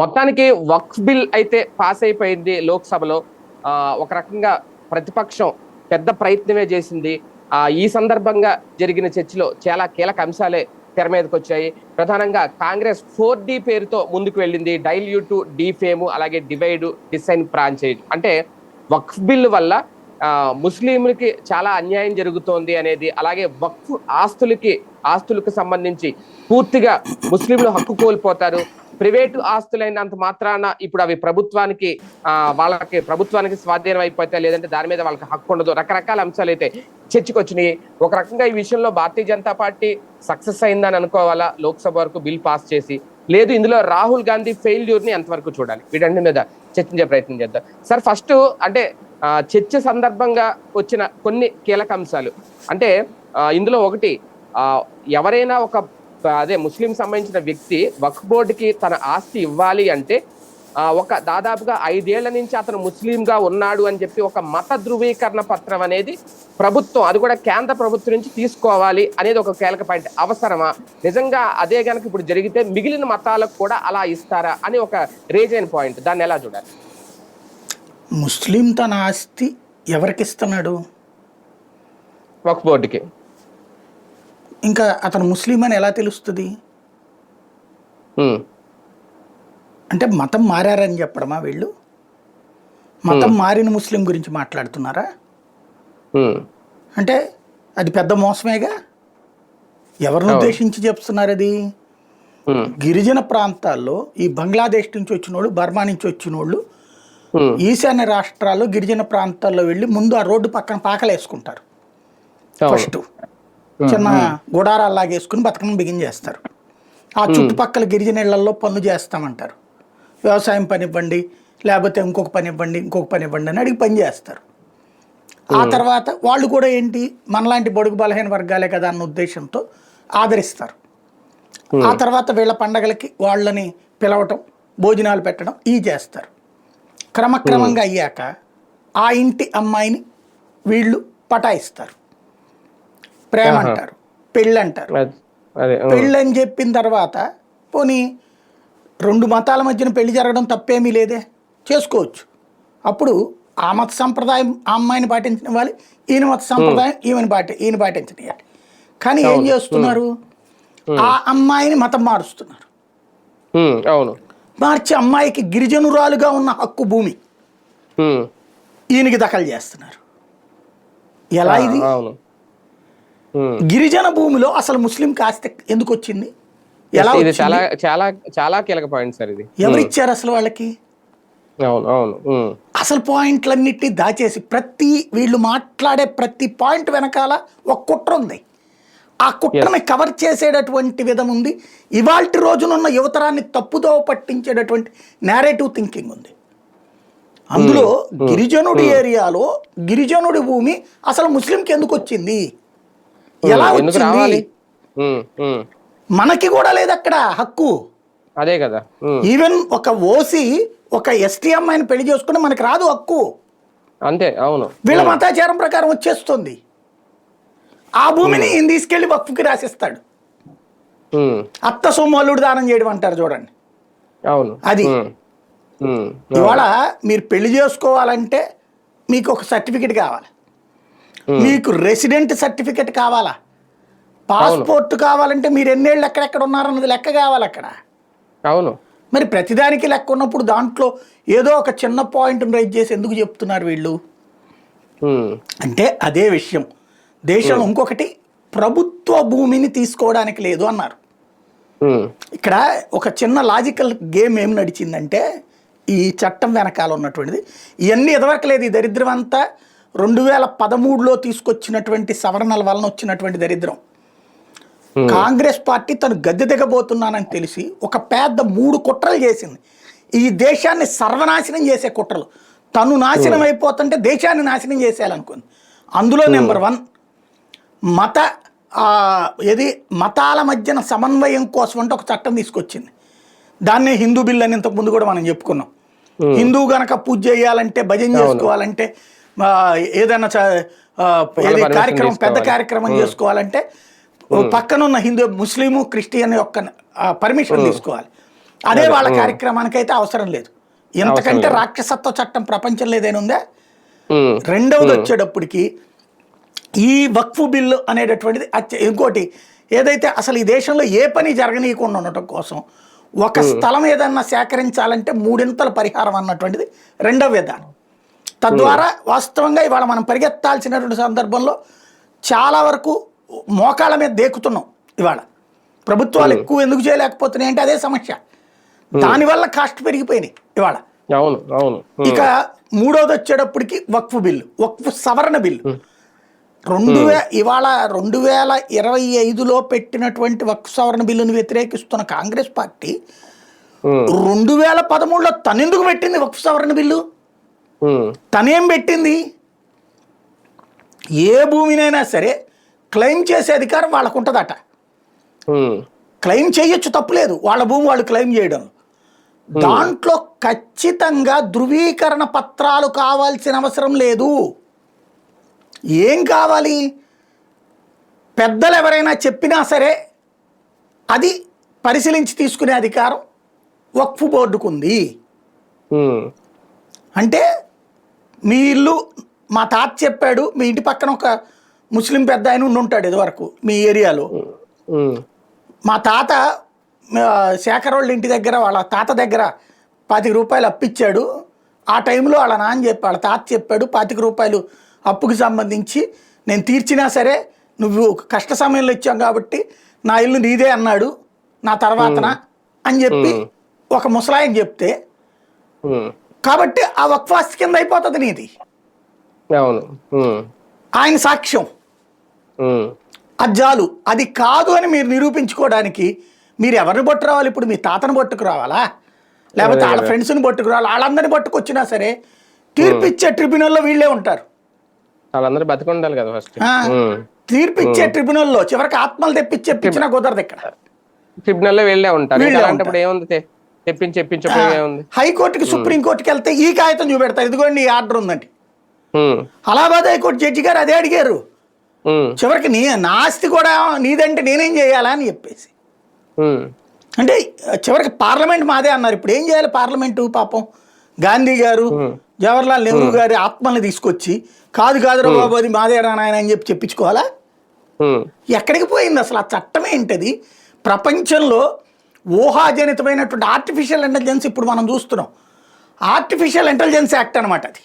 మొత్తానికి వక్ఫ్ బిల్ అయితే పాస్ అయిపోయింది లోక్సభలో. ఒక రకంగా ప్రతిపక్షం పెద్ద ప్రయత్నమే చేసింది. ఈ సందర్భంగా జరిగిన చర్చలో చాలా కీలక అంశాలే తెర మీదకి వచ్చాయి. ప్రధానంగా కాంగ్రెస్ ఫోర్ డి పేరుతో ముందుకు వెళ్ళింది. డైల్యూట్ డీఫేమ్ అలాగే డివైడ్ డిసైన్ ఫ్రాంచైజ్. అంటే వక్ఫ్ బిల్ వల్ల ముస్లింలకి చాలా అన్యాయం జరుగుతోంది అనేది అలాగే వక్ఫ్ ఆస్తులకి ఆస్తులకు సంబంధించి పూర్తిగా ముస్లింలు హక్కు కోల్పోతారు. ప్రైవేటు ఆస్తులైనంత మాత్రాన ఇప్పుడు అవి ప్రభుత్వానికి ఆ, వాళ్ళకి ప్రభుత్వానికి స్వాధీనం అయిపోతే లేదంటే దాని మీద వాళ్ళకి హక్కు ఉండదు. రకరకాల అంశాలు అయితే చర్చకొచ్చినాయి. ఒక రకంగా ఈ విషయంలో భారతీయ జనతా పార్టీ సక్సెస్ అయిందని అనుకోవాలా? లోక్సభ వరకు బిల్ పాస్ చేసి. లేదు ఇందులో రాహుల్ గాంధీ ఫెయిల్యూర్ని ఎంతవరకు చూడాలి? వీటన్ని మీద చర్చించే ప్రయత్నం చేద్దాం. సార్ ఫస్ట్ అంటే చర్చ సందర్భంగా వచ్చిన కొన్ని కీలక అంశాలు. అంటే ఇందులో ఒకటి ఎవరైనా ఒక అదే ముస్లిం సంబంధించిన వ్యక్తి వక్ఫ్ బోర్డుకి తన ఆస్తి ఇవ్వాలి అంటే ఒక దాదాపుగా ఐదేళ్ళ నుంచి అతను ముస్లింగా ఉన్నాడు అని చెప్పి ఒక మత ధృవీకరణ పత్రం అనేది ప్రభుత్వం అది కూడా కేంద్ర ప్రభుత్వం నుంచి తీసుకోవాలి అనేది ఒక కీలక పాయింట్. అవసరమా? నిజంగా అదే గనక ఇప్పుడు జరిగితే మిగిలిన మతాలకు కూడా అలా ఇస్తారా అని ఒక రేజ్ అయిన పాయింట్. దాన్ని ఎలా చూడాలి? ముస్లిం తన ఆస్తి ఎవరికి ఇస్తున్నాడు? వక్ఫ్ బోర్డుకి. ఇంకా అతను ముస్లిం అని ఎలా తెలుస్తుంది? అంటే మతం మారారని చెప్పడమా వీళ్ళు? మతం మారిన ముస్లిం గురించి మాట్లాడుతున్నారా? అంటే అది పెద్ద మోసమేగా? ఎవరిని. ఉద్దేశించి చెప్తున్నారు అది? గిరిజన ప్రాంతాల్లో ఈ బంగ్లాదేశ్ నుంచి వచ్చిన వాళ్ళు బర్మా నుంచి వచ్చిన వాళ్ళు ఈశాన్య రాష్ట్రాల్లో గిరిజన ప్రాంతాల్లో వెళ్ళి ముందు ఆ రోడ్డు పక్కన పాకలేసుకుంటారు. ఫస్ట్. చిన్న గుడారాలు లాగేసుకుని బతకడం బిగిన్ చేస్తారు. ఆ చుట్టుపక్కల గిరిజన ఇళ్ళలో పనులు చేస్తామంటారు. వ్యవసాయం పని ఇవ్వండి లేకపోతే ఇంకొక పని ఇవ్వండి ఇంకొక పని ఇవ్వండి అని అడిగి పని చేస్తారు. ఆ తర్వాత వాళ్ళు కూడా ఏంటి మనలాంటి బడుగు బలహీన వర్గాలే కదా అన్న ఉద్దేశంతో ఆదరిస్తారు. ఆ తర్వాత వీళ్ళ పండగలకి వాళ్ళని పిలవటం భోజనాలు పెట్టడం ఇవి చేస్తారు. క్రమక్రమంగా అయ్యాక ఆ ఇంటి అమ్మాయిని వీళ్ళు పటాయిస్తారు. ప్రేమ. అంటారు పెళ్ళి అంటారు పెళ్ళి అని చెప్పిన తర్వాత పోనీ రెండు మతాల మధ్యన పెళ్ళి జరగడం తప్పేమీ లేదే చేసుకోవచ్చు. అప్పుడు ఆ మత సంప్రదాయం ఆ అమ్మాయిని పాటించనివ్వాలి ఈయన మత సంప్రదాయం ఈమెను పాటి ఈయన పాటించనివ్వాలి కానీ ఏం చేస్తున్నారు? ఆ అమ్మాయిని మతం మారుస్తున్నారు. అవును. మార్చి అమ్మాయికి గిరిజనురాలుగా ఉన్న హక్కు భూమి. ఈయనకి దఖలు చేస్తున్నారు. ఎలా ఇది. గిరిజన భూమిలో అసలు ముస్లిం కాస్త ఎందుకు వచ్చింది? ఎలా? చాలా చాలా చాలా కీలక పాయింట్ సార్ ఇది. ఎవరిచ్చారు అసలు వాళ్ళకి? అవును అవును. ఉమ్, అసలు పాయింట్లన్నిటి దాచేసి ప్రతి వీళ్ళు మాట్లాడే ప్రతి పాయింట్ వెనకాల ఒక కుట్ర ఉంది. ఆ కుట్రని కవర్ చేసేటటువంటి విధం ఉంది. ఇవాల్టి రోజునున్న యువతరాన్ని తప్పుదో పట్టించేటటువంటి నేరేటివ్ థింకింగ్ ఉంది. అందులో గిరిజనుడి ఏరియాలో గిరిజనుడి భూమి అసలు ముస్లింకి ఎందుకు వచ్చింది? ఎలా వచ్చింది? మనకి కూడా లేదు అక్కడ హక్కు. అదే కదా. ఈవెన్ ఒక ఓసి ఒక ఎస్టీ అమ్మాయిని పెళ్ళి చేసుకుంటే మనకి రాదు హక్కు. అంతే అవును. వీళ్ళ మతాచారం ప్రకారం వచ్చేస్తుంది. ఆ భూమిని ఈయన తీసుకెళ్ళి వక్ఫ్కి రాసిస్తాడు. అత్త సొమ్ము అల్లుడు దానం చేయడం అంటారు చూడండి. అవును. అది. ఇవాళ మీరు పెళ్ళి చేసుకోవాలంటే మీకు ఒక సర్టిఫికెట్ కావాలి. మీకు రెసిడెంట్ సర్టిఫికెట్ కావాలా? పాస్పోర్ట్ కావాలంటే మీరు ఎన్నేళ్ళు ఎక్కడెక్కడ ఉన్నారన్నది లెక్క కావాలి అక్కడ. అవును. మరి ప్రతిదానికి లెక్క ఉన్నప్పుడు దాంట్లో ఏదో ఒక చిన్న పాయింట్ రైజ్ చేసి ఎందుకు చెప్తున్నారు వీళ్ళు? అంటే అదే విషయం. దేశంలో ఇంకొకటి ప్రభుత్వ భూమిని తీసుకోవడానికి లేదు అన్నారు. ఇక్కడ ఒక చిన్న లాజికల్ గేమ్ ఏం నడిచిందంటే ఈ చట్టం వెనకాల ఉన్నటువంటిది. ఇవన్నీ ఎదవరకు లేదు ఈ దరిద్రం అంతా. రెండు వేల పదమూడులో తీసుకొచ్చినటువంటి సవరణల వలన వచ్చినటువంటి దరిద్రం. కాంగ్రెస్ పార్టీ తను గద్దె దిగబోతున్నానని తెలిసి ఒక పెద్ద మూడు కుట్రలు చేసింది. ఈ దేశాన్ని సర్వనాశనం చేసే కుట్రలు. తను నాశనం అయిపోతుంటే దేశాన్ని నాశనం చేసేయాలనుకుంది. అందులో నెంబర్ వన్ మత ఏది మతాల మధ్యన సమన్వయం కోసం అంటే ఒక చట్టం తీసుకొచ్చింది. దాన్నే హిందూ బిల్ అని ఇంతకు ముందు కూడా మనం చెప్పుకున్నాం. హిందూ గనక పూజ చేయాలంటే భజన చేసుకోవాలంటే ఏదైనా కార్యక్రమం పెద్ద. కార్యక్రమం చేసుకోవాలంటే ఓ పక్కన ఉన్న హిందూ ముస్లిము క్రిస్టియన్ యొక్క పర్మిషన్ తీసుకోవాలి. అదే వాళ్ళ. కార్యక్రమానికి అయితే అవసరం లేదు. ఎంతకంటే రాక్షసత్వ చట్టం ప్రపంచంలో ఏదైనా ఉందా? రెండవది వచ్చేటప్పటికి ఈ వక్ఫ్ బిల్లు అనేటటువంటిది ఇంకోటి ఏదైతే అసలు ఈ దేశంలో ఏ పని జరగనీయకుండా ఉండటం కోసం ఒక స్థలం ఏదన్నా సేకరించాలంటే మూడింతల పరిహారం అన్నటువంటిది రెండవ విధానం. తద్వారా వాస్తవంగా ఇవాళ మనం పరిగెత్తాల్సినటువంటి సందర్భంలో చాలా వరకు మోకాళ్ళ మీద దేకుతున్నాం ఇవాళ. ప్రభుత్వాలు ఎక్కువ ఎందుకు చేయలేకపోతున్నాయి అంటే అదే సమస్య. దానివల్ల కాస్ట్ పెరిగిపోయినాయి ఇవాళ. అవును అవును. ఇక మూడోది వచ్చేటప్పటికి వక్ఫ్ బిల్లు వక్ఫ్ సవరణ బిల్లు. రెండు వే ఇవాళ రెండు వేల ఇరవై ఐదులో పెట్టినటువంటి వక్ఫ్ సవరణ బిల్లును వ్యతిరేకిస్తున్న కాంగ్రెస్ పార్టీ రెండు వేల పదమూడులో తనెందుకు పెట్టింది వక్ఫ్ సవరణ బిల్లు? తనేం పెట్టింది? ఏ భూమినైనా సరే క్లెయిమ్ చేసే అధికారం వాళ్ళకు ఉంటుందట క్లెయిమ్ చేయొచ్చు తప్పులేదు వాళ్ళ భూమి వాళ్ళు క్లెయిమ్ చేయడం. దాంట్లో ఖచ్చితంగా ధృవీకరణ పత్రాలు కావాల్సిన అవసరం లేదు. ఏం కావాలి? పెద్దలు ఎవరైనా చెప్పినా సరే అది పరిశీలించి తీసుకునే అధికారం వక్ఫ్ బోర్డుకు ఉంది అంటే మీ ఇల్లు మా తాత చెప్పాడు మీ ఇంటి పక్కన ఒక ముస్లిం పెద్ద ఆయన ఉండి ఉంటాడు ఇదివరకు మీ ఏరియాలో. మా తాత శేఖర్ వాళ్ళ ఇంటి దగ్గర వాళ్ళ తాత దగ్గర పాతిక రూపాయలు అప్పిచ్చాడు. ఆ టైంలో వాళ్ళ నాన్న చెప్పి వాళ్ళ తాత చెప్పాడు పాతిక రూపాయలు అప్పుకి సంబంధించి నేను తీర్చినా సరే నువ్వు కష్ట సమయంలో ఇచ్చాం కాబట్టి నా ఇల్లు నీదే అన్నాడు నా తర్వాతన? అని చెప్పి ఒక ముసలాయన చెప్తే కాబట్టి ఆ వక్ఫాస్తి కింద అయిపోతుంది నీది. అవును. ఆయన సాక్ష్యం. ఉమ్, అది కాదు అని మీరు నిరూపించుకోవడానికి మీరు ఎవరిని పట్టు రావాలి ఇప్పుడు మీ తాతను పట్టుకు రావాలా లేకపోతే వాళ్ళ ఫ్రెండ్స్ని పట్టుకు రావాలి వాళ్ళందరిని పట్టుకొచ్చినా సరే తీర్పు ఇచ్చే ట్రిబ్యునల్లో వీళ్ళే ఉంటారు. వాళ్ళందరూ బతికుండాలి కదా ఫస్ట్ ఆ, తీర్పు ఇచ్చే ట్రిబ్యునల్లో చివరికి ఆత్మలు తెప్పించి చెప్పించినా కుదరదు ఇక్కడ. ట్రిబ్యునల్లో వెళ్ళే ఉంటారు. అలాంటప్పుడు ఏముంది తెప్పించి చెప్పించకపోయి ఏముంది హైకోర్టుకి సుప్రీంకోర్టుకి వెళ్తే ఈ కాగితం చూపెడతారు. ఇదిగోండి ఈ ఆర్డర్ ఉందండి. అలహాబాద్ హైకోర్టు జడ్జి గారు అదే అడిగారు. చివరికి నీ నా ఆస్తి కూడా నీదంటే నేనేం చేయాలా అని చెప్పేసి. అంటే చివరికి పార్లమెంట్ మాదే అన్నారు. ఇప్పుడు ఏం చేయాలి పార్లమెంటు పాపం? గాంధీ గారు జవహర్లాల్ నెహ్రూ గారి ఆత్మల్ని తీసుకొచ్చి కాదు కాదురా బాబు అది మాదే నాయన అని చెప్పి చెప్పించుకోవాలా? ఎక్కడికి పోయింది అసలు ఆ చట్టం ఏంటది? ప్రపంచంలో ఊహాజనితమైనటువంటి ఆర్టిఫిషియల్ ఇంటెలిజెన్స్ ఇప్పుడు మనం చూస్తున్నాం. ఆర్టిఫిషియల్ ఇంటెలిజెన్స్ యాక్ట్ అనమాట అది.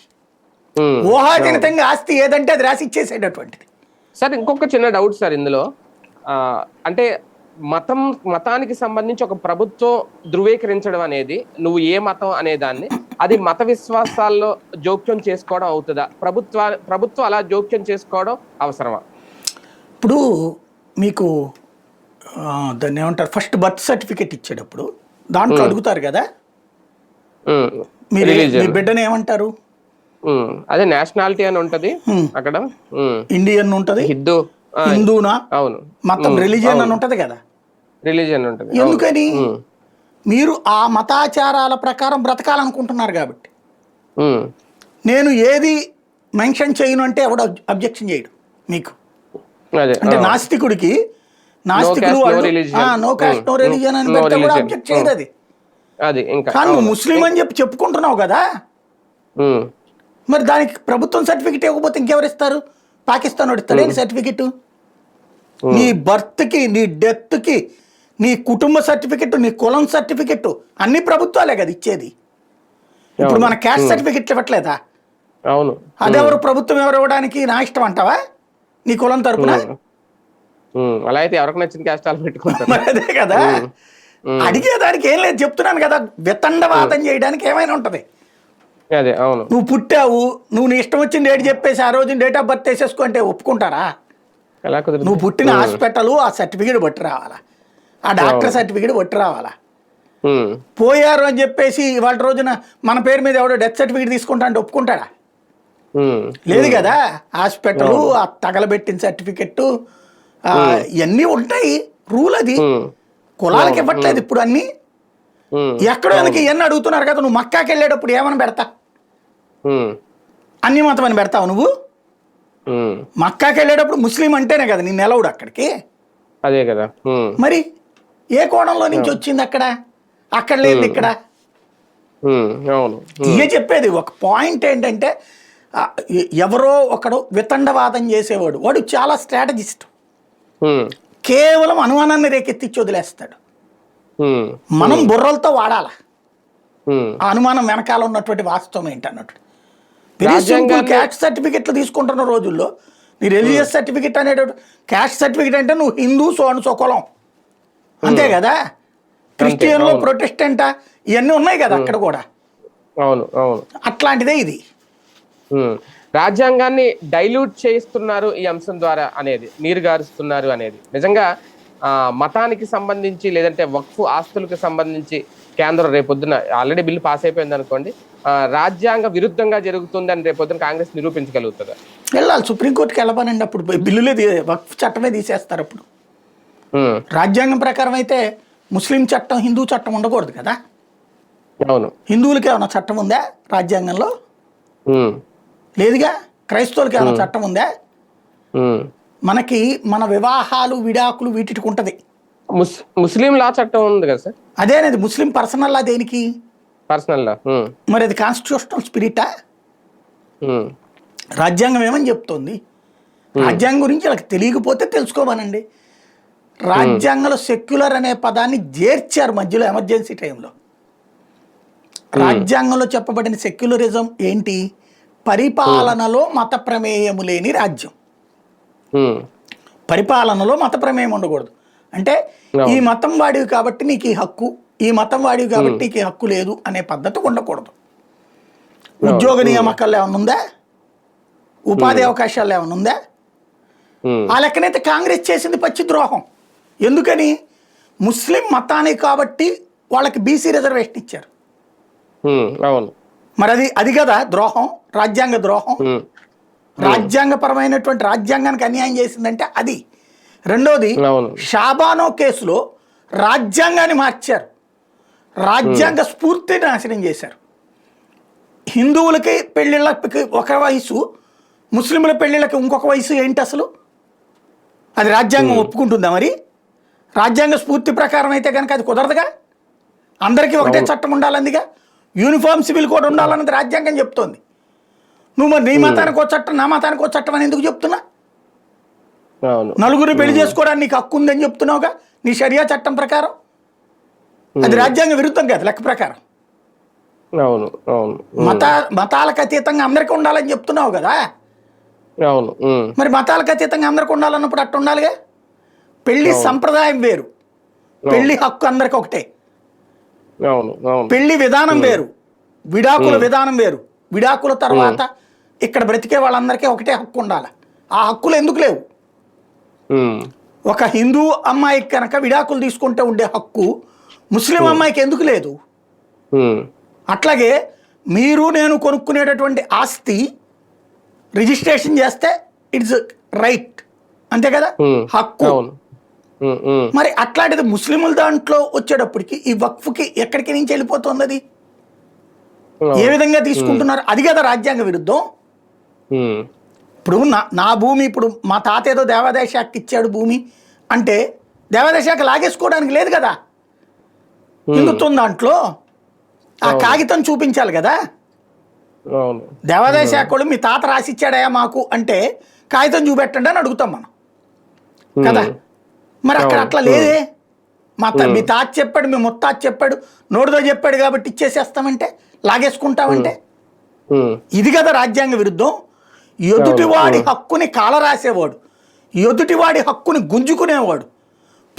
ఊహాజనితంగా ఆస్తి ఏదంటే అది రాసి ఇచ్చేసేటటువంటిది. సార్ ఇంకొక చిన్న డౌట్ సార్ ఇందులో. అంటే మతం మతానికి సంబంధించి ఒక ప్రభుత్వం ధృవీకరించడం అనేది నువ్వు ఏ మతం అనే దాన్ని అది మత విశ్వాసాల్లో జోక్యం చేసుకోవడం అవుతుందా? ప్రభుత్వ ప్రభుత్వం అలా జోక్యం చేసుకోవడం అవసరమా? ఇప్పుడు మీకు దాన్ని ఏమంటారు? ఫస్ట్ బర్త్ సర్టిఫికేట్ ఇచ్చేటప్పుడు దాంట్లో అడుగుతారు కదా? మీరు మీ బిడ్డని ఏమంటారు? అదే నేషనాలిటీ అని ఉంటది అక్కడ. ఇండియన్ ఉంటది? హిందూ. హిందూనా? అవును. మతం రిలీజియన్ అని ఉంటది కదా? రిలీజియన్ ఉంటది. ఎందుకని? మీరు ఆ మతాచారాల ప్రకారం బ్రతకాలనుకుంటున్నారు కాబట్టి. నేను ఏది మెన్షన్ చేయను అంటే ఎవడు అబ్జెక్షన్ చేయడు మీకు. అంటే నాస్తికుడికి నాస్తికులు. No caste no Hmm. Religion అని పెడితే కూడా. అబ్జెక్ట్ చేయదు అది అది ఇంకా. కానీ. ముస్లిం అని చెప్పి చెప్పుకుంటున్నావు కదా? ఉమ్, మరి దానికి ప్రభుత్వం సర్టిఫికెట్ ఇవ్వకపోతే ఇంకెవరు ఇస్తారు పాకిస్తాన్ వాడు ఇస్తాడు సర్టిఫికెట్ నీ బర్త్కి నీ డెత్కి నీ కుటుంబ సర్టిఫికెట్ నీ కులం సర్టిఫికెట్ అన్ని ప్రభుత్వాలే కదా ఇచ్చేది. ఇప్పుడు మన క్యాస్ట్ సర్టిఫికెట్ ఇవ్వట్లేదా? అవును. అదెవరు ప్రభుత్వం ఎవరు ఇవ్వడానికి నా ఇష్టం అంటావా? నీ కులం తరపున? అలా అయితే ఎవరికి నచ్చిన కష్టాలు పెట్టుకుంటారు? అదే కదా. అడిగేదానికి ఏం లేదు చెప్తున్నాను కదా. వితండవాదం చేయడానికి ఏమైనా ఉంటది. అదే అవును. నువ్వు పుట్టావు నువ్వు నీ ఇష్టం వచ్చిన డేట్ చెప్పేసి ఆ రోజు డేట్ ఆఫ్ బర్త్ వేసేసుకో అంటే ఒప్పుకుంటారా నువ్వు పుట్టిన హాస్పిటల్ ఆ సర్టిఫికేట్ బట్టి రావాలా? ఆ డాక్టర్ సర్టిఫికేట్ బట్టి రావాలా? పోయారు అని చెప్పేసి ఇవాళ రోజున మన పేరు మీద ఎవడో డెత్ సర్టిఫికేట్ తీసుకుంటా అంటే ఒప్పుకుంటాడా? లేదు కదా. హాస్పిటల్ ఆ తగలబెట్టిన సర్టిఫికెట్ ఇవన్నీ ఉంటాయి? రూల్ అది. కులాలకి ఇవ్వట్లేదు ఇప్పుడు అన్ని. ఎక్కడో ఎందుకు ఇవన్నీ అడుగుతున్నారు కదా నువ్వు మక్కాకి వెళ్ళేటప్పుడు ఏమని పెడతా? అన్ని మతం అని పెడతావు నువ్వు? మక్కాకి వెళ్ళేటప్పుడు ముస్లిం అంటేనే కదా నిన్ను ఎలవుడు అక్కడికి. అదే కదా. మరి ఏ కోణంలో నుంచి వచ్చింది అక్కడ? అక్కడ లేదు ఇక్కడ. ఇదే చెప్పేది. ఒక పాయింట్ ఏంటంటే ఎవరో ఒకడు వితండవాదం చేసేవాడు. వాడు చాలా స్ట్రాటజిస్ట్ కేవలం అనుమానాన్ని రేకెత్తిచ్చి వదిలేస్తాడు. మనం బుర్రలతో వాడాల? ఆ అనుమానం వెనకాల ఉన్నటువంటి వాస్తవం ఏంటన్నట్టు. సింపుల్ క్యాస్ట్ సర్టిఫికెట్లు తీసుకుంటున్న రోజుల్లో నీ రిలీజియస్ సర్టిఫికెట్ అనేటువంటి క్యాస్ట్ సర్టిఫికెట్ అంటే నువ్వు హిందూ సోను సొకొలం. అంతే కదా? క్రిస్టియన్లో. ప్రొటెస్టెంటా? ఇవన్నీ ఉన్నాయి కదా అక్కడ కూడా. అవును అవును. అట్లాంటిదే ఇది. రాజ్యాంగాన్ని డైల్యూట్ చేయిస్తున్నారు ఈ అంశం ద్వారా అనేది నీరు గారుస్తున్నారు అనేది. నిజంగా ఆ, మతానికి సంబంధించి లేదంటే వక్ఫ్ ఆస్తులకు సంబంధించి కేంద్రం రేపొద్దున ఆల్రెడీ బిల్లు పాస్ అయిపోయింది అనుకోండి రాజ్యాంగ విరుద్ధంగా జరుగుతుంది అని రేపొద్దున కాంగ్రెస్ నిరూపించగలుగుతుందా. వెళ్ళాలి సుప్రీంకోర్టుకి వెళ్ళమనండి అప్పుడు బిల్లులే వక్ఫ్ చట్టమే తీసేస్తారు అప్పుడు. రాజ్యాంగం ప్రకారం అయితే ముస్లిం చట్టం హిందూ చట్టం ఉండకూడదు కదా? అవును. హిందువులకి ఏమైనా చట్టం ఉందా రాజ్యాంగంలో? లేదుగా? క్రైస్తవులకి ఏమైనా చట్టం ఉందా. మనకి మన వివాహాలు విడాకులు వీటికి ఉంటుంది. ముస్ ముస్లిం లా చట్టం ఉంది కదా సార్? అదేనేది ముస్లిం పర్సనల్ లా దేనికి? పర్సనల్ లా మరి అది కాన్స్టిట్యూషనల్ స్పిరిటా రాజ్యాంగం ఏమని చెప్తోంది? రాజ్యాంగం గురించి వాళ్ళకి తెలియకపోతే తెలుసుకోమనండి. రాజ్యాంగంలో సెక్యులర్ అనే పదాన్ని చేర్చారు మధ్యలో ఎమర్జెన్సీ టైంలో రాజ్యాంగంలో చెప్పబడిన సెక్యులరిజం ఏంటి? పరిపాలనలో మత ప్రమేయము లేని రాజ్యం. పరిపాలనలో మత ప్రమేయం ఉండకూడదు. అంటే ఈ మతం వాడివి కాబట్టి నీకు ఈ హక్కు ఈ మతం వాడివి కాబట్టి నీకు ఈ హక్కు లేదు అనే పద్ధతి ఉండకూడదు. ఉద్యోగ నియామకాలు ఏమైనా ఉందా? ఉపాధి అవకాశాలు ఏమైనా ఉందా? ఆ లెక్కనైతే కాంగ్రెస్ చేసింది పచ్చి ద్రోహం. ఎందుకని? ముస్లిం మతానికి కాబట్టి వాళ్ళకి బీసీ రిజర్వేషన్ ఇచ్చారు. అవును. మరి అది అది కదా ద్రోహం రాజ్యాంగ ద్రోహం. రాజ్యాంగపరమైనటువంటి రాజ్యాంగానికి అన్యాయం చేసిందంటే అది. రెండోది షాబానో కేసులో రాజ్యాంగాన్ని మార్చారు. రాజ్యాంగ స్ఫూర్తిని నాశనం చేశారు. హిందువులకి పెళ్ళిళ్ళకి ఒక వయసు ముస్లింల పెళ్ళిళ్ళకి ఇంకొక వయసు ఏంటి అసలు? అది రాజ్యాంగం ఒప్పుకుంటుందా మరి? రాజ్యాంగ స్ఫూర్తి ప్రకారం అయితే కనుక అది కుదరదుగా? అందరికీ ఒకటే చట్టం ఉండాలందిగా? యూనిఫామ్ సివిల్ కోడ్ ఉండాలన్నది రాజ్యాంగం చెప్తోంది. నువ్వు మరి నీ మతానికి ఒక చట్టం నా మతానికి ఒక చట్టం అని ఎందుకు చెప్తున్నా? నలుగురిని పెళ్ళి చేసుకోవడానికి నీకు హక్కు ఉందని చెప్తున్నావుగా? నీ షరియా చట్టం ప్రకారం? అది రాజ్యాంగ విరుద్ధం కాదు లెక్క ప్రకారం. అవును అవును. మత మతాలకు అతీతంగా అందరికీ ఉండాలని చెప్తున్నావు కదా? అవును మరి మతాలకు అతీతంగా అందరికీ ఉండాలన్నప్పుడు అట్టు ఉండాలిగా పెళ్ళి సంప్రదాయం వేరు. పెళ్ళి హక్కు అందరికి ఒకటే. పెళ్ళి విధానం వేరు. విడాకుల విధానం వేరు. విడాకుల తర్వాత ఇక్కడ బ్రతికే వాళ్ళందరికీ ఒకటే హక్కు ఉండాలి. ఆ హక్కులు ఎందుకు లేవు? ఒక హిందూ అమ్మాయికి కనుక విడాకులు తీసుకుంటే ఉండే హక్కు ముస్లిం అమ్మాయికి ఎందుకు లేదు? అట్లాగే మీరు నేను కొనుక్కునేటటువంటి ఆస్తి రిజిస్ట్రేషన్ చేస్తే ఇట్స్ రైట్. అంతే కదా? హక్కు. మరి అట్లాంటిది ముస్లిముల దాంట్లో వచ్చేటప్పటికి ఈ వక్ఫ్కి ఎక్కడికి నుంచి వెళ్ళిపోతుంది అది ఏ. విధంగా తీసుకుంటున్నారు? అది కదా రాజ్యాంగ విరుద్ధం. ఇప్పుడు నా నా భూమి ఇప్పుడు మా తాత ఏదో దేవాదాయ శాఖకి ఇచ్చాడు భూమి అంటే దేవాదాయ శాఖ లాగేసుకోవడానికి లేదు కదా? హిందుత్వం దాంట్లో. ఆ కాగితం చూపించాలి కదా? దేవాదాయ శాఖ వాళ్ళు మీ తాత రాసిచ్చాడయా మాకు అంటే కాగితం చూపెట్టండి అని అడుగుతాం మనం. కదా? మరి అక్కడ. అట్లా లేదే? మా మీ తాత చెప్పాడు మీ ముత్తాత చెప్పాడు నోటితో చెప్పాడు కాబట్టి ఇచ్చేసేస్తామంటే? లాగేసుకుంటామంటే? ఇది కదా రాజ్యాంగ విరుద్ధం. ఎదుటివాడి హక్కుని కాలరాసేవాడు. ఎదుటివాడి హక్కుని గుంజుకునేవాడు.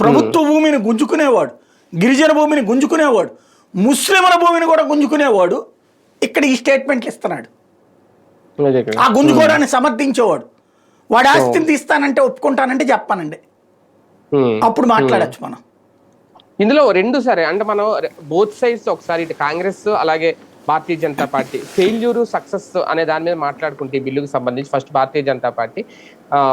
ప్రభుత్వ భూమిని గుంజుకునేవాడు. గిరిజన భూమిని గుంజుకునేవాడు. ముస్లింల భూమిని కూడా గుంజుకునేవాడు. ఇక్కడ ఈ స్టేట్మెంట్లు ఇస్తున్నాడు. ఆ గుంజుకోవడాన్ని సమర్థించేవాడు. వాడి ఆస్తిని తీస్తానంటే ఒప్పుకుంటానంటే చెప్పానండి. అప్పుడు మాట్లాడచ్చు మనం. ఇందులో రెండు సరే అంటే మనం బోత్ సైడ్స్ ఒకసారి ఇటు కాంగ్రెస్ అలాగే Bharatiya Janata party. Failure success అనే దాని మీద మాట్లాడుకుంటే ఈ బిల్లుకు సంబంధించి first Bharatiya Janata party.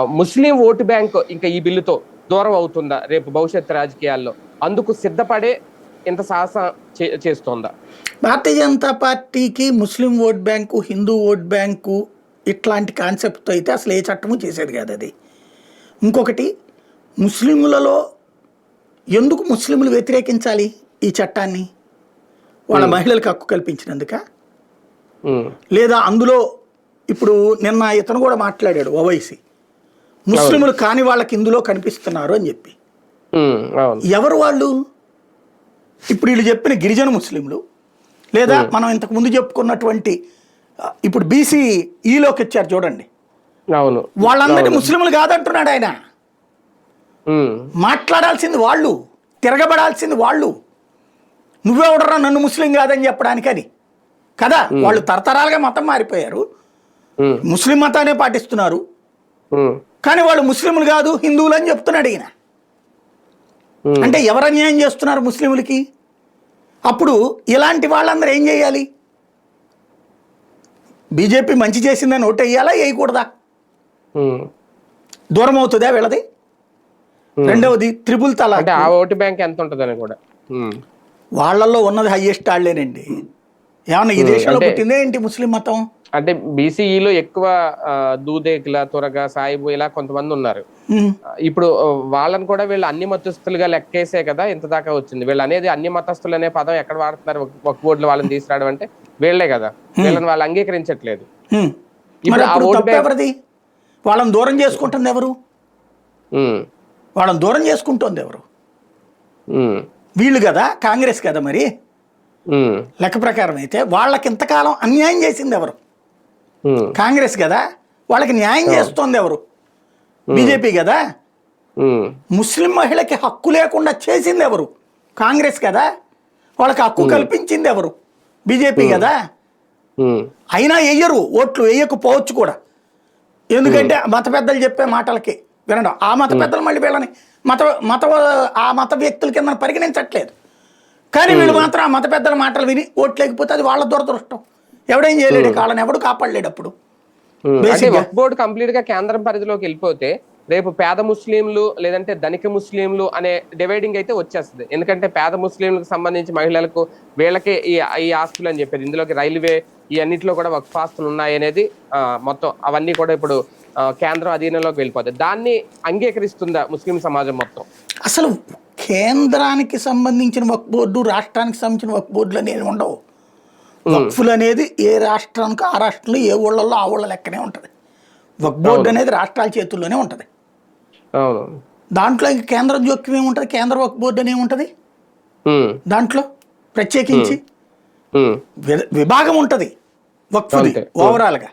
Muslim vote bank ఇంకా ఈ బిల్లుతో దూరం అవుతుందా రేపు భవిష్యత్ రాజకీయాల్లో? అందుకు సిద్ధపడే ఇంత సాహసం చే- చేస్తోందా? భారతీయ జనతా పార్టీకి Muslim vote bank Hindu vote bank ఇట్లాంటి కాన్సెప్ట్తో అయితే అసలు ఏ చట్టము చేసేది కాదు అది. ఇంకొకటి ముస్లిములలో ఎందుకు ముస్లింలు వ్యతిరేకించాలి ఈ చట్టాన్ని? వాళ్ళ మహిళలకు హక్కు కల్పించినందుక? లేదా అందులో ఇప్పుడు నిన్న ఇతను కూడా మాట్లాడాడు ఓవైసీ. ముస్లింలు కాని వాళ్ళకి ఇందులో కనిపిస్తున్నారు అని చెప్పి. ఎవరు వాళ్ళు? ఇప్పుడు వీళ్ళు చెప్పిన గిరిజన ముస్లింలు లేదా మనం ఇంతకు ముందు చెప్పుకున్నటువంటి ఇప్పుడు బీసీ ఈలోకి వచ్చారు చూడండి. అవును. వాళ్ళందరినీ ముస్లింలు కాదంటున్నాడు ఆయన. మాట్లాడాల్సింది వాళ్ళు తిరగబడాల్సింది వాళ్ళు. నువ్వెవడరా నన్ను ముస్లిం కాదని చెప్పడానికి అది కదా వాళ్ళు తరతరాలుగా మతం మారిపోయారు. ముస్లిం మతాన్ని పాటిస్తున్నారు. కానీ వాళ్ళు ముస్లింలు కాదు హిందువులు అని చెప్తున్నాడు ఈయన. అంటే ఎవరు అన్యాయం చేస్తున్నారు ముస్లింలకి? అప్పుడు ఇలాంటి వాళ్ళందరూ ఏం చేయాలి? బీజేపీ మంచి చేసిందని ఓటు వేయాలా వేయకూడదా. దూరం అవుతుందా వీళ్ళది? రెండవది త్రిపుల్ తలా అంటే ఆ ఓటు బ్యాంక్ ఎంత ఉంటుందని కూడా. ఉమ్, వాళ్ళల్లో ఉన్నది హయ్యెస్ట్ వాళ్ళేనండి ఏమన్నా ఈ దేశంలో అంటే- పుట్టిందే ఏంటి ముస్లిం మతం? అంటే బీసీఈలో ఎక్కువ దూదేకుల త్వరగా సాయిబు ఇలా కొంతమంది ఉన్నారు. ఇప్పుడు వాళ్ళని కూడా వీళ్ళు అన్ని మతస్థులుగా లెక్కేసే కదా ఇంత దాకా వచ్చింది. వీళ్ళు అనేది అన్ని మతస్థులు అనే పదం ఎక్కడ వాడుతున్నారు? ఒక- బోర్డులో వాళ్ళని తీసుకురావడం అంటే వీళ్ళే కదా. వీళ్ళని వాళ్ళు అంగీకరించట్లేదు. వాళ్ళని దూరం చేసుకుంటుంది ఎవరు? వాళ్ళని దూరం చేసుకుంటుంది ఎవరు? వీళ్ళు కదా? కాంగ్రెస్ కదా మరి? లెక్క ప్రకారం అయితే వాళ్ళకి ఇంతకాలం అన్యాయం చేసింది ఎవరు? కాంగ్రెస్ కదా? వాళ్ళకి న్యాయం చేస్తోంది ఎవరు? బీజేపీ కదా? ముస్లిం మహిళకి హక్కు లేకుండా చేసింది ఎవరు? కాంగ్రెస్ కదా? వాళ్ళకి హక్కు కల్పించింది ఎవరు? బీజేపీ కదా? అయినా వెయ్యరు ఓట్లు వేయకపోవచ్చు కూడా. ఎందుకంటే మత పెద్దలు చెప్పే మాటలకి వినడం ఆ మత పెద్దలు మళ్ళీ వీళ్ళని మత మత ఆ మత వ్యక్తుల కింద పరిగణించట్లేదు. కానీ వీళ్ళు మాత్రం ఆ మత పెద్దల మాటలు విని ఓట్లు లేకపోతే అది వాళ్ళ దురదృష్టం. ఎవడేం చేయలేడు కాళ్ళని ఎవడు కాపాడలేడు అప్పుడు. వక్ఫ్ బోర్డు కంప్లీట్గా కేంద్రం పరిధిలోకి వెళ్ళిపోతే రేపు పేద ముస్లింలు లేదంటే ధనిక ముస్లింలు అనే డివైడింగ్ అయితే వచ్చేస్తుంది. ఎందుకంటే పేద ముస్లింలకు సంబంధించి మహిళలకు వీళ్ళకే ఈ ఈ ఆస్తులు అని చెప్పేది. ఇందులోకి రైల్వే ఈ అన్నింటిలో కూడా వక్ఫ్ ఆస్తులు ఉన్నాయి అనేది ఆ, మొత్తం అవన్నీ కూడా ఇప్పుడు కేంద్రం అధీనంలోకి వెళ్ళిపోతాయి. దాన్ని అంగీకరిస్తుందా ముస్లిం సమాజం మొత్తం? అసలు కేంద్రానికి సంబంధించిన వక్ బోర్డు రాష్ట్రానికి సంబంధించిన వక్ బోర్డులు అనేవి ఉండవు. వక్ఫులు అనేది ఏ రాష్ట్రానికి ఆ రాష్ట్రంలో ఏ ఊళ్ళల్లో ఆ ఊళ్ళ లెక్కనే ఉంటుంది. వక్ బోర్డు అనేది రాష్ట్రాల చేతుల్లోనే ఉంటుంది. దాంట్లో ఇంక కేంద్ర జోక్యం ఏముంటుంది? కేంద్ర వక్ బోర్డు అని ఏముంటుంది? ఉమ్, దాంట్లో ప్రత్యేకించి విభాగం ఉంటుంది. వక్ఫుది. ఓవరాల్గా.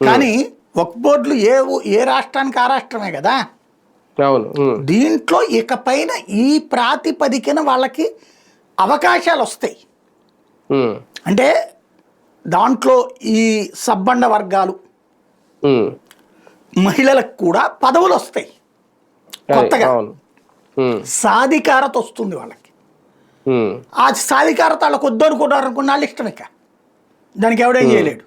కానీ వక్ బోర్డులు ఏ ఏ రాష్ట్రానికి ఆ రాష్ట్రమే కదా? దీంట్లో ఇకపైన ఈ ప్రాతిపదికన వాళ్ళకి అవకాశాలు వస్తాయి. అంటే దాంట్లో ఈ సబ్బండ వర్గాలు. మహిళలకు కూడా పదవులు వస్తాయి కొత్తగా. సాధికారత వస్తుంది వాళ్ళకి. ఆ సాధికారత వాళ్ళకి వద్దు అనుకున్నారు అనుకున్న వాళ్ళు ఇష్టం ఇక. దానికి ఎవడేం చేయలేడు.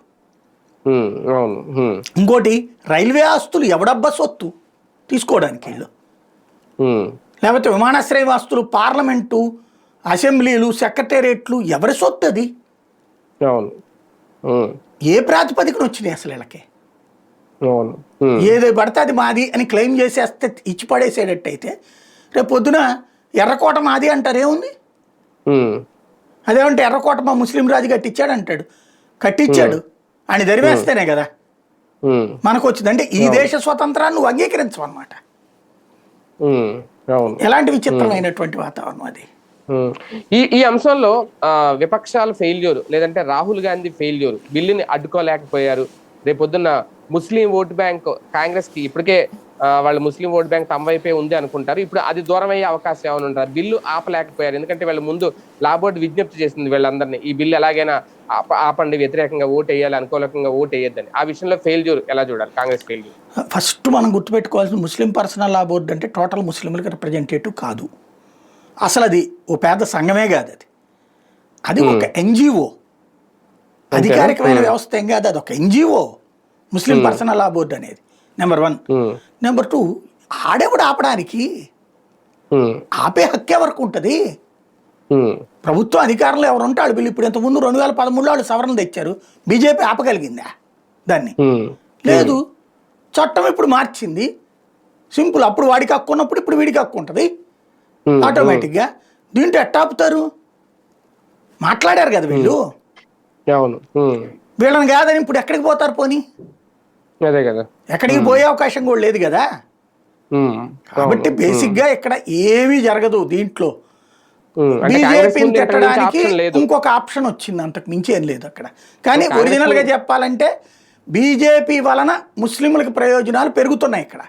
ఇంకోటి రైల్వే ఆస్తులు ఎవడబ్బా సొత్తు? తీసుకోవడానికి వీళ్ళు. లేకపోతే విమానాశ్రయ ఆస్తులు పార్లమెంటు అసెంబ్లీలు సెక్రటేరియట్లు ఎవరి సొత్తు అది? ఏ ప్రాతిపదికన వచ్చినాయి అసలు వీళ్ళకి? ఏది పడితే అది మాది అని క్లెయిమ్ చేసేస్తే ఇచ్చి పడేసేటట్టయితే రేపు పొద్దున ఎర్రకోట మాది అంటారు ఏముంది? అదేమంటే ఎర్రకోట మా ముస్లిం రాజు కట్టించాడు. అంటాడు కట్టించాడు అని దరివేస్తేనే కదా. మనకు వచ్చింది అంటే ఈ దేశ స్వతంత్రాన్ని నువ్వు అంగీకరించవు అనమాట ఎలాంటి విచిత్రమైనటువంటి వాతావరణం అది. ఈ ఈ అంశంలో ఆ, విపక్షాల ఫెయిల్యూర్ లేదంటే రాహుల్ గాంధీ ఫెయిల్యూర్ బిల్లుని అడ్డుకోలేకపోయారు. రేపొద్దున్న ముస్లిం ఓట్ బ్యాంక్ కాంగ్రెస్కి ఇప్పటికే వాళ్ళు ముస్లిం ఓట్ బ్యాంక్ తమ వైపే ఉంది అనుకుంటారు. ఇప్పుడు అది దూరం అయ్యే అవకాశం ఏమైనా ఉంటారు బిల్లు ఆపలేకపోయారు. ఎందుకంటే వీళ్ళ ముందు లా బోర్డు విజ్ఞప్తి చేసింది వీళ్ళందరినీ. ఈ బిల్లు ఎలాగైనా ఆప ఆపండి వ్యతిరేకంగా ఓటు వేయాలి అనుకూలకంగా ఓటు వేయొద్దని. ఆ విషయంలో ఫెయిల్యూర్ ఎలా చూడాలి? కాంగ్రెస్ ఫెయిల్యూర్ ఫస్ట్ మనం గుర్తుపెట్టుకోవాల్సిన ముస్లిం పర్సనల్ లా బోర్డు అంటే టోటల్ ముస్లింలకు రిప్రజెంటేటివ్ కాదు. అసలు అది ఓ పెద్ద సంఘమే కాదు అది. అది ఒక ఎన్జిఓ. అధికారికమైన వ్యవస్థ ఏం కాదు. అది ఒక NGO. Muslim personal law board అనేది. నెంబర్ వన్ నెంబర్ టూ ఆడేవాడు ఆపడానికి ఆపే హక్కు ఎవరికి ఉంటుంది. ప్రభుత్వం అధికారంలో ఎవరు వాళ్ళు వీళ్ళు ఇప్పుడు ఇంతకుముందు రెండు వేల పదమూడులో వాళ్ళు సవరణ తెచ్చారు. బీజేపీ ఆపగలిగిందా దాన్ని? లేదు. చట్టం ఇప్పుడు మార్చింది. సింపుల్. అప్పుడు వాడికి హక్కు ఉన్నప్పుడు ఇప్పుడు వీడికి హక్కు ఉంటుంది. ఆటోమేటిక్గా దీంట్లో ఎట్ట ఆపుతారు? మాట్లాడారు కదా వీళ్ళు. వీళ్ళని కాదని ఇప్పుడు ఎక్కడికి పోతారు పోనీ? అదే కదా. ఎక్కడికి పోయే అవకాశం కూడా లేదు కదా. కాబట్టి. బేసిక్గా ఇక్కడ ఏమీ జరగదు దీంట్లో. బీజేపీని తిట్టడానికి ఇంకొక ఆప్షన్ వచ్చింది అంతకు మించి ఏం లేదు అక్కడ. కానీ ఒరిజినల్గా చెప్పాలంటే బీజేపీ వలన ముస్లింలకు ప్రయోజనాలు పెరుగుతున్నాయి ఇక్కడ.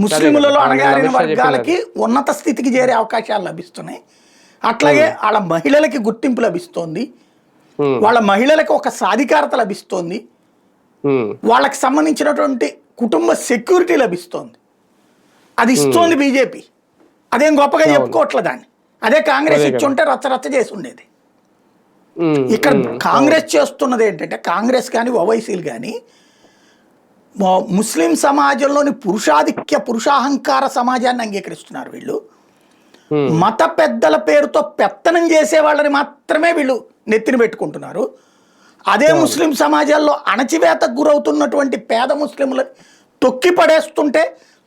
ముస్లింలలో అణగారిన వర్గాలకి ఉన్నత స్థితికి చేరే అవకాశాలు లభిస్తున్నాయి. అట్లాగే వాళ్ళ మహిళలకి గుర్తింపు లభిస్తోంది. వాళ్ళ మహిళలకు ఒక సాధికారత లభిస్తోంది. వాళ్ళకి సంబంధించినటువంటి కుటుంబ సెక్యూరిటీ లభిస్తోంది. అది ఇస్తోంది బీజేపీ. అదేం గొప్పగా చెప్పుకోవట్లే దాన్ని. అదే కాంగ్రెస్ ఇచ్చి ఉంటే రచ్చ రచ్చ చేసి ఉండేది. ఇక్కడ. కాంగ్రెస్ చేస్తున్నది ఏంటంటే కాంగ్రెస్ కానీ ఓవైసీలు కానీ ముస్లిం సమాజంలోని పురుషాధిక్య పురుషాహంకార సమాజాన్ని అంగీకరిస్తున్నారు వీళ్ళు. మత పెద్దల పేరుతో పెత్తనం చేసే వాళ్ళని మాత్రమే వీళ్ళు నెత్తిన పెట్టుకుంటున్నారు. అదే ముస్లిం సమాజాల్లో అణచివేతకు గురవుతున్నటువంటి పేద ముస్లింలని తొక్కి పడేస్తుంటే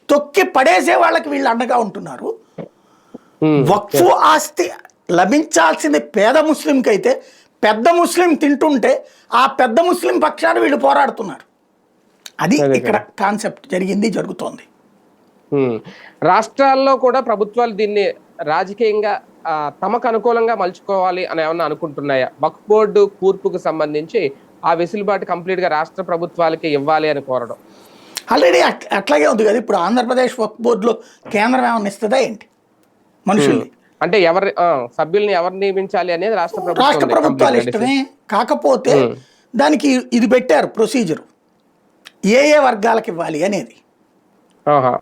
తొక్కి పడేసే వాళ్ళకి వీళ్ళు అండగా ఉంటున్నారు. వక్ఫ్ ఆస్తి లభించాల్సింది పేద ముస్లింకి అయితే పెద్ద ముస్లిం తింటుంటే ఆ పెద్ద ముస్లిం పక్షాన వీళ్ళు పోరాడుతున్నారు. అది ఇక్కడ కాన్సెప్ట్ జరిగింది జరుగుతోంది. రాష్ట్రాల్లో కూడా ప్రభుత్వాలు దీన్ని రాజకీయంగా తమకు అనుకూలంగా మలుచుకోవాలి అని ఏమన్నా అనుకుంటున్నాయా? వక్ఫ్ బోర్డు కూర్పుకు సంబంధించి ఆ వెసులుబాటు కంప్లీట్గా రాష్ట్ర ప్రభుత్వాలకి ఇవ్వాలి అని కోరడం. ఆల్రెడీ అట్- అట్లాగే ఉంది కదా ఇప్పుడు ఆంధ్రప్రదేశ్ వక్ఫ్ బోర్డులో కేంద్రం ఏమైనా ఇస్తుందా ఏంటి? మనుషుల్ని. అంటే ఎవరి సభ్యుల్ని ఎవరు నియమించాలి అనేది రాష్ట్ర ప్రభుత్వం రాష్ట్ర. ప్రభుత్వాలు ఇష్టమే. కాకపోతే దానికి ఇది పెట్టారు ప్రొసీజర్. ఏ ఏ వర్గాలకు ఇవ్వాలి అనేది.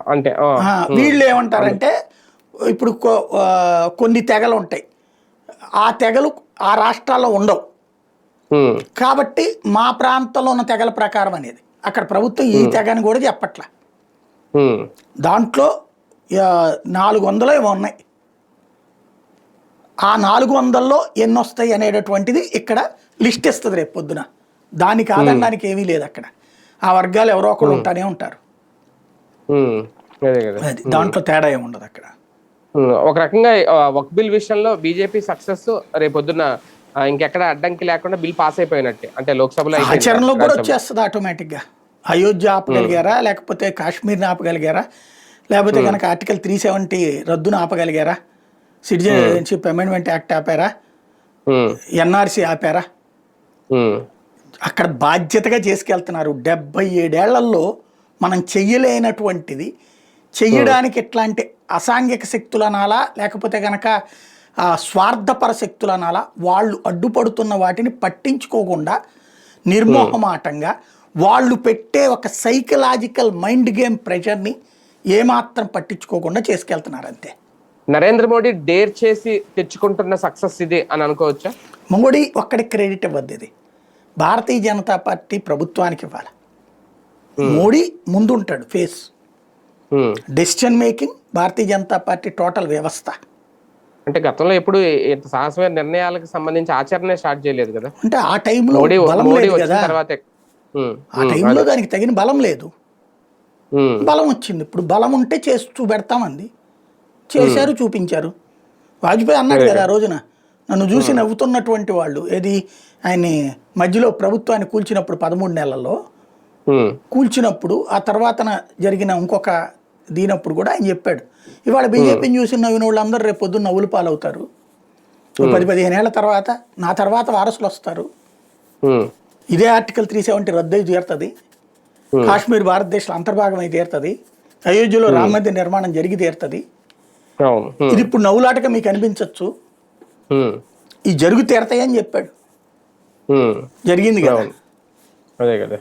అంటే వీళ్ళు ఏమంటారంటే ఇప్పుడు కొన్ని తెగలు ఉంటాయి. ఆ తెగలు ఆ రాష్ట్రాల్లో ఉండవు. కాబట్టి మా ప్రాంతంలో ఉన్న తెగల ప్రకారం అనేది. అక్కడ ప్రభుత్వం ఈ తెగని కూడా చెప్పట్లే. దాంట్లో నాలుగు వందలు ఏమో ఉన్నాయి. ఆ నాలుగు వందల్లో ఎన్ని వస్తాయి అనేటటువంటిది ఇక్కడ లిస్ట్ ఇస్తుంది రేపు పొద్దున. దాన్ని కాదనడానికి ఏమీ లేదు అక్కడ. ఆ వర్గాలు ఎవరో ఒకరు ఉంటానే ఉంటారు. దాంట్లో తేడా ఏమి ఉండదు అక్కడ. ఒక రకంగా వక్ బిల్ విషయంలో బీజేపీ సక్సెస్ రేపొద్దున ఇంకెక్కడ అడ్డంకి లేకుండా బిల్ పాస్ అయిపోయినట్టే. అంటే లోక్సభలో. ఆచరణలో కూడా. వచ్చేస్తుంది ఆటోమేటిక్గా. అయోధ్య ఆపగలిగారా లేకపోతే కాశ్మీర్ని ఆపగలిగారా లేకపోతే కనుక ఆర్టికల్ త్రీ సెవెంటీ రద్దును ఆపగలిగారా సిటిజన్షిప్ అమెండ్మెంట్ యాక్ట్ ఆపారా ఎన్ఆర్సీ ఆపారా? అక్కడ బాధ్యతగా చేసుకెళ్తున్నారు. డెబ్బై ఏడేళ్ళలో మనం చెయ్యలేనటువంటిది చెయ్యడానికి ఎట్లాంటి అసాంఘిక శక్తులు అనాలా లేకపోతే కనుక స్వార్థపర శక్తులు అనాలా వాళ్ళు అడ్డుపడుతున్న వాటిని పట్టించుకోకుండా నిర్మోహమాటంగా వాళ్ళు పెట్టే ఒక సైకలాజికల్ మైండ్ గేమ్ ప్రెషర్ని ఏమాత్రం పట్టించుకోకుండా చేసుకెళ్తున్నారు అంతే నరేంద్ర మోడీ డేర్ చేసి తెచ్చుకుంటున్న సక్సెస్ ఇది అని అనుకోవచ్చా? మొంగుడి ఒక్కడి క్రెడిట్ ఇవ్వద్దు ఇది. భారతీయ జనతా పార్టీ ప్రభుత్వానికి ఇవ్వాలి. Modi ముందుంటాడు face. Decision making Bharatiya Janata party total వ్యవస్థ. అంటే గతంలో ఎప్పుడు ఇంత సాహసమైన నిర్ణయాలకు సంబంధించి ఆచరణ స్టార్ట్ చేయలేదు కదా? అంటే ఆ టైంలో బలం లేదు కదా. తర్వాత ఆ టైంలో దానికి తగిన బలం లేదు. బలం వచ్చింది. ఇప్పుడు బలం ఉంటే చేసి చూపెడతామంది చేశారు చూపించారు. వాజ్పేయి అన్నాడు కదా ఆ రోజున నన్ను చూసి నవ్వుతున్నటువంటి వాళ్ళు ఏది ఆయన్ని మధ్యలో ప్రభుత్వాన్ని కూల్చినప్పుడు పదమూడు నెలల్లో కూల్చినప్పుడు ఆ తర్వాత జరిగిన ఇంకొక దీనప్పుడు కూడా ఆయన చెప్పాడు. ఇవాళ బీజేపీని చూసి నవ్విన వాళ్ళందరూ రేపు పొద్దున్న నవ్వులు పాలవుతారు. పది పదిహేను ఏళ్ళ తర్వాత నా తర్వాత వారసులు వస్తారు. ఇదే ఆర్టికల్ త్రీ సెవెంటీ రద్దు అయి తీరుతుంది. కాశ్మీర్ భారతదేశంలో అంతర్భాగం అయి తీరుతుంది. అయోధ్యలో రామ మందిర నిర్మాణం జరిగి తీరుతుంది. ఇది ఇప్పుడు నవ్వులాటగా మీకు అనిపించవచ్చు ఈ జరుగు తీరతాయని చెప్పాడు. జరిగింది కదా. అదే కదా.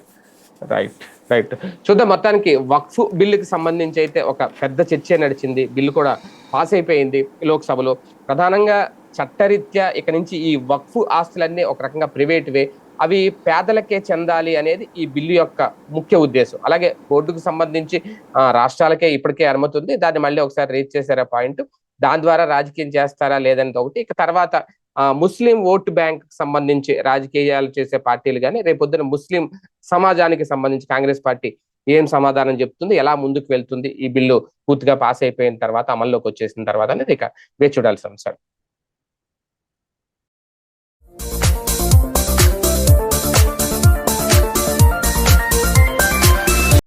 రైట్ రైట్ చూద్దాం మొత్తానికి వక్ఫ్ బిల్లుకి సంబంధించి అయితే ఒక పెద్ద చర్చ నడిచింది. బిల్లు కూడా పాస్ అయిపోయింది లోక్సభలో. ప్రధానంగా చట్టరీత్యా ఇక నుంచి ఈ వక్ఫ్ ఆస్తులన్నీ ఒక రకంగా ప్రైవేట్వే. అవి పేదలకే చెందాలి అనేది ఈ బిల్లు యొక్క ముఖ్య ఉద్దేశం. అలాగే బోర్డుకు సంబంధించి రాష్ట్రాలకే ఇప్పటికే అనుమతి ఉంది. దాన్ని మళ్ళీ ఒకసారి రీచ్ చేశారా పాయింట్. దాని ద్వారా రాజకీయం చేస్తారా లేదనేది ఒకటి. ఇక తర్వాత ముస్లిం ఓటు బ్యాంక్ సంబంధించి రాజకీయాలు చేసే పార్టీలు కానీ రేపొద్దున ముస్లిం సమాజానికి సంబంధించి కాంగ్రెస్ పార్టీ ఏం సమాధానం చెప్తుంది ఎలా ముందుకు వెళ్తుంది ఈ బిల్లు పూర్తిగా పాస్ అయిపోయిన తర్వాత అమల్లోకి వచ్చేసిన తర్వాత అనేది ఇక వేచి చూడాల్సిన సార్